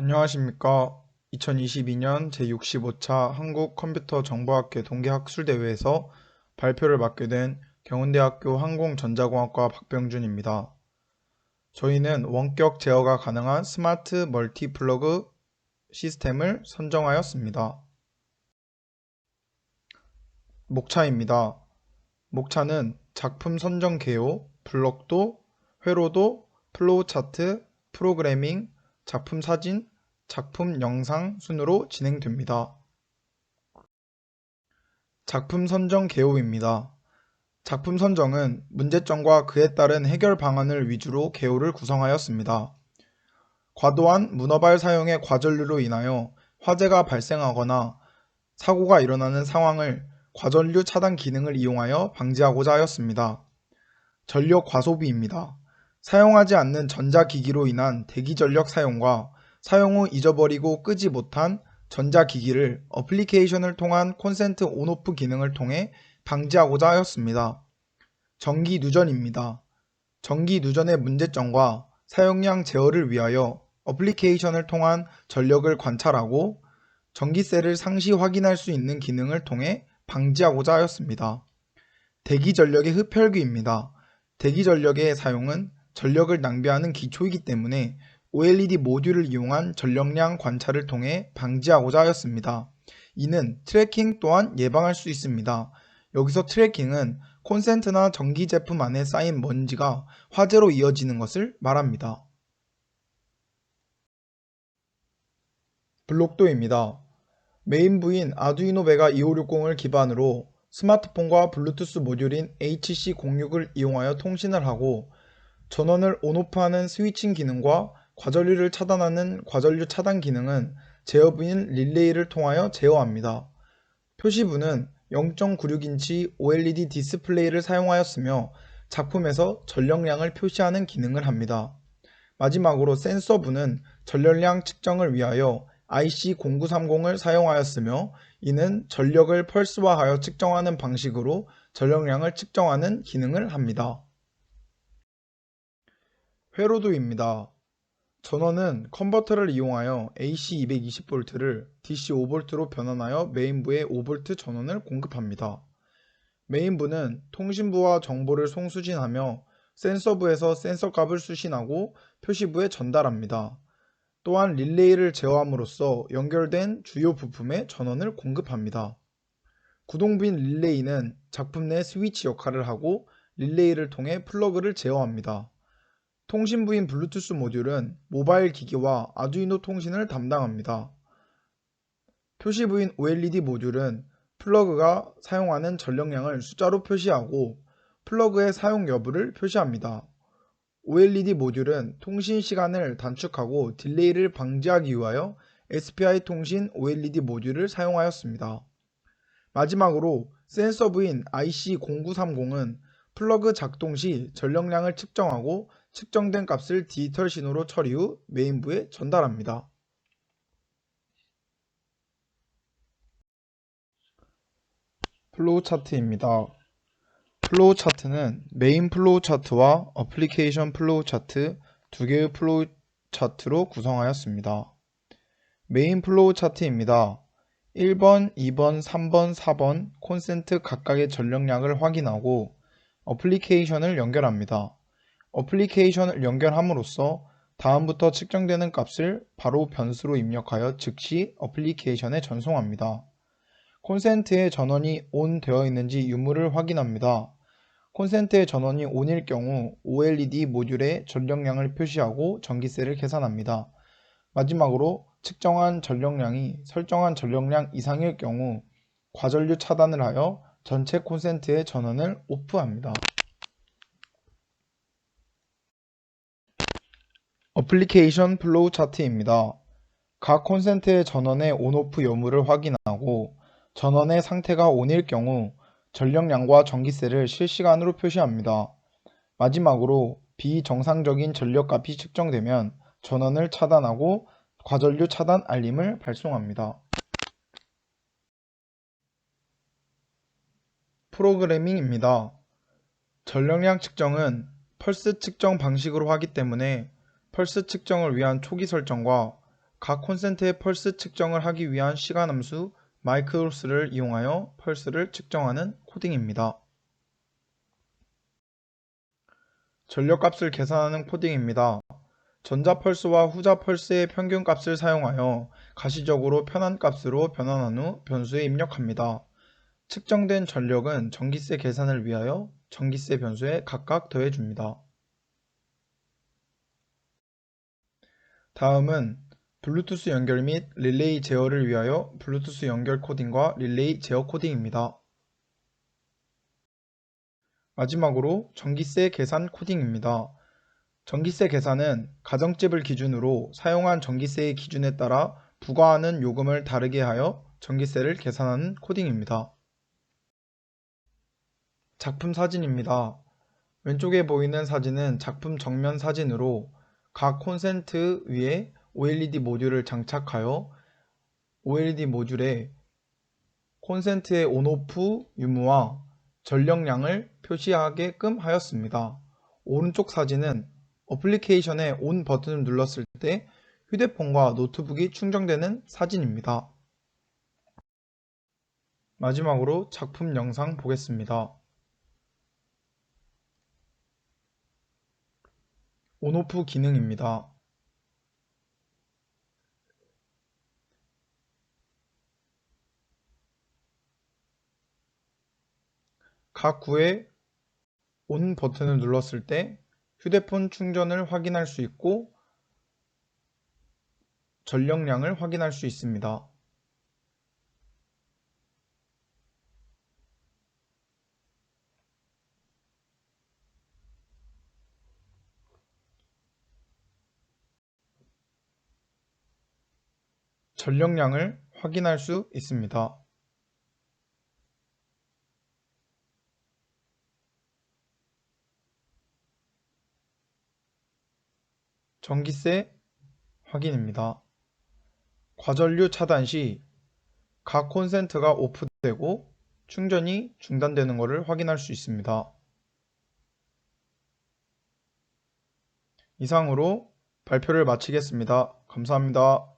안녕하십니까. 2022년 제65차 한국컴퓨터정보학회 동계학술대회에서 발표를 맡게 된 경운대학교 항공전자공학과 박병준입니다. 저희는 원격 제어가 가능한 스마트 멀티 플러그 시스템을 선정하였습니다. 목차입니다. 목차는 작품 선정 개요, 블럭도, 회로도, 플로우 차트, 프로그래밍, 작품 사진, 작품 영상 순으로 진행됩니다. 작품 선정 개요입니다. 작품 선정은 문제점과 그에 따른 해결 방안을 위주로 개요를 구성하였습니다. 과도한 문어발 사용의 과전류로 인하여 화재가 발생하거나 사고가 일어나는 상황을 과전류 차단 기능을 이용하여 방지하고자 하였습니다. 전력 과소비입니다. 사용하지 않는 전자기기로 인한 대기전력 사용과 사용 후 잊어버리고 끄지 못한 전자기기를 어플리케이션을 통한 콘센트 온오프 기능을 통해 방지하고자 하였습니다. 전기 누전입니다. 전기 누전의 문제점과 사용량 제어를 위하여 어플리케이션을 통한 전력을 관찰하고 전기세를 상시 확인할 수 있는 기능을 통해 방지하고자 하였습니다. 대기 전력의 흡혈귀입니다. 대기 전력의 사용은 전력을 낭비하는 기초이기 때문에 OLED 모듈을 이용한 전력량 관찰을 통해 방지하고자 하였습니다. 이는 트래킹 또한 예방할 수 있습니다. 여기서 트래킹은 콘센트나 전기 제품 안에 쌓인 먼지가 화재로 이어지는 것을 말합니다. 블록도입니다. 메인 부인 아두이노 베가 2560을 기반으로 스마트폰과 블루투스 모듈인 HC06을 이용하여 통신을 하고 전원을 온오프하는 스위칭 기능과 과전류를 차단하는 과전류 차단 기능은 제어부인 릴레이를 통하여 제어합니다. 표시부는 0.96인치 OLED 디스플레이를 사용하였으며 작품에서 전력량을 표시하는 기능을 합니다. 마지막으로 센서부는 전력량 측정을 위하여 IC0930을 사용하였으며 이는 전력을 펄스화하여 측정하는 방식으로 전력량을 측정하는 기능을 합니다. 회로도입니다. 전원은 컨버터를 이용하여 AC 220V를 DC 5V로 변환하여 메인부에 5V 전원을 공급합니다. 메인부는 통신부와 정보를 송수신하며 센서부에서 센서 값을 수신하고 표시부에 전달합니다. 또한 릴레이를 제어함으로써 연결된 주요 부품에 전원을 공급합니다. 구동부인 릴레이는 작품 내 스위치 역할을 하고 릴레이를 통해 플러그를 제어합니다. 통신부인 블루투스 모듈은 모바일 기기와 아두이노 통신을 담당합니다. 표시부인 OLED 모듈은 플러그가 사용하는 전력량을 숫자로 표시하고 플러그의 사용 여부를 표시합니다. OLED 모듈은 통신 시간을 단축하고 딜레이를 방지하기 위하여 SPI 통신 OLED 모듈을 사용하였습니다. 마지막으로 센서 부인 IC0930은 플러그 작동 시 전력량을 측정하고 측정된 값을 디지털 신호로 처리 후 메인부에 전달합니다. 플로우 차트입니다. 플로우 차트는 메인 플로우 차트와 어플리케이션 플로우 차트 두 개의 플로우 차트로 구성하였습니다. 메인 플로우 차트입니다. 1번, 2번, 3번, 4번 콘센트 각각의 전력량을 확인하고 어플리케이션을 연결합니다. 어플리케이션을 연결함으로써 다음부터 측정되는 값을 바로 변수로 입력하여 즉시 어플리케이션에 전송합니다. 콘센트의 전원이 ON 되어 있는지 유무를 확인합니다. 콘센트의 전원이 ON일 경우 OLED 모듈의 전력량을 표시하고 전기세를 계산합니다. 마지막으로 측정한 전력량이 설정한 전력량 이상일 경우 과전류 차단을 하여 전체 콘센트의 전원을 오프합니다. 어플리케이션 플로우 차트입니다. 각 콘센트의 전원의 온오프 여부를 확인하고 전원의 상태가 ON일 경우 전력량과 전기세를 실시간으로 표시합니다. 마지막으로 비정상적인 전력값이 측정되면 전원을 차단하고 과전류 차단 알림을 발송합니다. 프로그래밍입니다. 전력량 측정은 펄스 측정 방식으로 하기 때문에 펄스 측정을 위한 초기 설정과 각 콘센트의 펄스 측정을 하기 위한 시간 함수 마이크로스를 이용하여 펄스를 측정하는 코딩입니다. 전력값을 계산하는 코딩입니다. 전자 펄스와 후자 펄스의 평균 값을 사용하여 가시적으로 편한 값으로 변환한 후 변수에 입력합니다. 측정된 전력은 전기세 계산을 위하여 전기세 변수에 각각 더해줍니다. 다음은 블루투스 연결 및 릴레이 제어를 위하여 블루투스 연결 코딩과 릴레이 제어 코딩입니다. 마지막으로 전기세 계산 코딩입니다. 전기세 계산은 가정집을 기준으로 사용한 전기세의 기준에 따라 부과하는 요금을 다르게 하여 전기세를 계산하는 코딩입니다. 작품 사진입니다. 왼쪽에 보이는 사진은 작품 정면 사진으로 각 콘센트 위에 OLED 모듈을 장착하여 OLED 모듈에 콘센트의 온오프 유무와 전력량을 표시하게끔 하였습니다. 오른쪽 사진은 어플리케이션의 온 버튼을 눌렀을 때 휴대폰과 노트북이 충전되는 사진입니다. 마지막으로 작품 영상 보겠습니다. 온오프 기능입니다. 각 구의 온 버튼을 눌렀을 때 휴대폰 충전을 확인할 수 있고 전력량을 확인할 수 있습니다. 전력량을 확인할 수 있습니다. 전기세 확인입니다. 과전류 차단 시 각 콘센트가 오프되고 충전이 중단되는 것을 확인할 수 있습니다. 이상으로 발표를 마치겠습니다. 감사합니다.